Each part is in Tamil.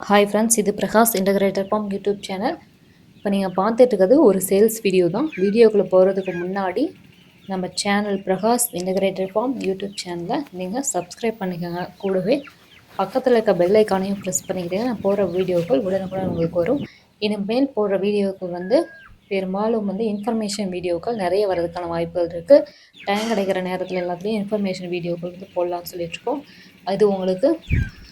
ஹாய் ஃப்ரெண்ட்ஸ் இது Prakash integrator farm YouTube channel இப்போ நீங்கள் பார்த்துட்டு இருக்கிறது ஒரு சேல்ஸ் வீடியோ தான். வீடியோக்குள்ளே போகிறதுக்கு முன்னாடி நம்ம channel Prakash integrator farm YouTube சேனலை நீங்கள் சப்ஸ்கிரைப் பண்ணிக்கோங்க. கூடவே பக்கத்தில் இருக்க பெல் ஐக்கானையும் ப்ரெஸ் பண்ணிக்கிட்டீங்கன்னா நான் போகிற வீடியோக்கள் உடனுக்குடன் உங்களுக்கு வரும். இனிமேல் போடுற வீடியோக்கள் வந்து பெரும்பாலும் வந்து இன்ஃபர்மேஷன் வீடியோக்கள் நிறைய வர்றதுக்கான வாய்ப்புகள் இருக்குது டைம் கிடைக்கிற நேரத்தில் எல்லாத்துலேயும் இன்ஃபர்மேஷன் வீடியோக்கள் வந்து போடலாம்னு சொல்லிட்டுருக்கோம் அது உங்களுக்கு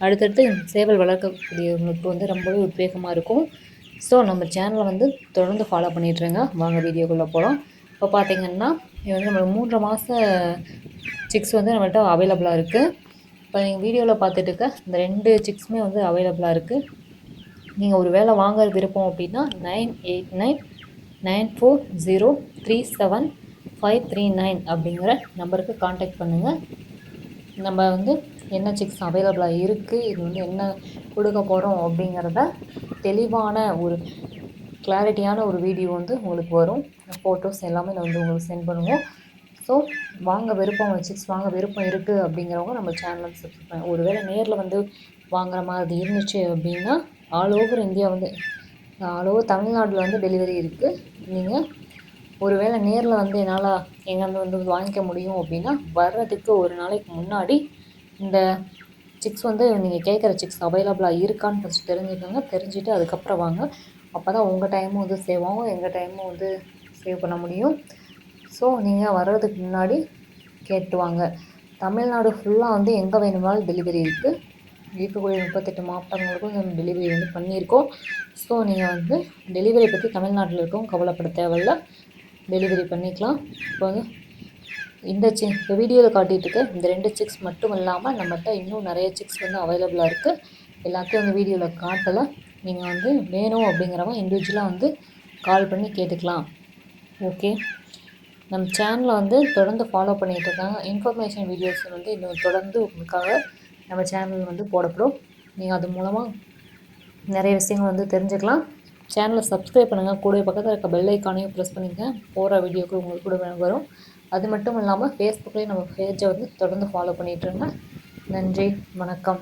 அடுத்தடுத்து சேவல் வளர்க்கக்கூடியவங்களுக்கு வந்து ரொம்பவே உத்வேகமாக இருக்கும். ஸோ நம்ம சேனலை வந்து தொடர்ந்து ஃபாலோ பண்ணிட்டுருங்க. வாங்க வீடியோக்குள்ளே போகலாம் இப்போ பார்த்தீங்கன்னா இது வந்து நம்ம மூன்றரை மாத சிக்ஸ் வந்து நம்மள்கிட்ட அவைலபிளாக இருக்குது இப்போ நீங்கள் வீடியோவில் பார்த்துட்டு இருக்க இந்த ரெண்டு சிக்ஸுமே வந்து அவைலபிளாக இருக்குது நீங்கள் ஒரு வேலை வாங்க விருப்பம் அப்படின்னா nine eight nine nine four zero three seven five three nine அப்படிங்கிற நம்பருக்கு காண்டாக்ட் பண்ணுங்கள் நம்ம வந்து என்ன சிக்ஸ் அவைலபிளாக இருக்குது இது வந்து என்ன கொடுக்க போகிறோம் அப்படிங்கிறத தெளிவான ஒரு கிளாரிட்டியான ஒரு வீடியோ வந்து உங்களுக்கு வரும். ஃபோட்டோஸ் எல்லாமே நான் வந்து உங்களுக்கு சென்ட் பண்ணுவோம். ஸோ வாங்க விருப்பம் சிக்ஸ் வாங்க விருப்பம் இருக்குது அப்படிங்கிறவங்க நம்ம சேனலை சப்ஸ்கிரைப் பண்ண ஒருவேளை நேரில் வந்து வாங்குற மாதிரி இருந்துச்சு அப்படின்னா ஆல் ஓவர் இந்தியா வந்து ஆல் ஓவர் தமிழ்நாட்டில் வந்து டெலிவரி இருக்குது நீங்கள் ஒருவேளை நேரில் வந்து என்னால் எங்கேருந்து வந்து வாங்கிக்க முடியும் அப்படின்னா வர்றதுக்கு ஒரு நாளைக்கு முன்னாடி இந்த சிக்ஸ் வந்து நீங்கள் கேட்குற சிக்ஸ் அவைலபிளாக இருக்கான்னு ஃபஸ்ட் தெரிஞ்சுக்கோங்க. தெரிஞ்சுட்டு அதுக்கப்புறம் வாங்க. அப்போ தான் உங்கள் டைமும் வந்து சேவ் ஆகும். எங்கள் டைமும் வந்து சேவ் பண்ண முடியும். ஸோ நீங்கள் வர்றதுக்கு முன்னாடி கேட்டு வாங்க. தமிழ்நாடு ஃபுல்லாக வந்து எங்கே வேணுமானாலும் டெலிவரி இருக்குது இருக்கக்கூடிய முப்பத்தெட்டு மாவட்டங்களுக்கும் நம்ம டெலிவரி வந்து பண்ணியிருக்கோம். ஸோ நீங்கள் வந்து டெலிவரி பற்றி தமிழ்நாட்டில் இருக்கவும் கவலைப்பட தேவையில்ல. டெலிவரி பண்ணிக்கலாம். இப்போ வந்து இந்த சி இந்த வீடியோவில் காட்டிகிட்டு இருக்க இந்த ரெண்டு சிக்ஸ் மட்டும் இல்லாமல் நம்மகிட்ட இன்னும் நிறைய சிக்ஸ் வந்து அவைலபிளாக இருக்குது எல்லாத்தையும் வந்து வீடியோவில் காட்டலை. நீங்கள் வந்து வேணும் அப்படிங்கிறவங்க இண்டிவிஜுவலாக வந்து கால் பண்ணி கேட்டுக்கலாம். ஓகே நம்ம சேனலை வந்து தொடர்ந்து ஃபாலோ பண்ணிகிட்டு இருக்காங்க. இன்ஃபர்மேஷன் வீடியோஸ் வந்து இன்னும் தொடர்ந்து உங்களுக்காக நம்ம சேனல் வந்து போடப்படும். நீங்கள் அது மூலமாக நிறைய விஷயங்கள் வந்து தெரிஞ்சுக்கலாம். சேனலை சப்ஸ்கிரைப் பண்ணுங்கள் கூட பக்கத்தில் இருக்க பெல் ஐக்கானையும் ப்ரெஸ் பண்ணிங்க போகிற வீடியோக்கு உங்களுக்கு கூட வரும். அது மட்டும் இல்லாமல் ஃபேஸ்புக்லேயும் நம்ம பேஜை வந்து தொடர்ந்து ஃபாலோ பண்ணிகிட்ருங்க நன்றி வணக்கம்.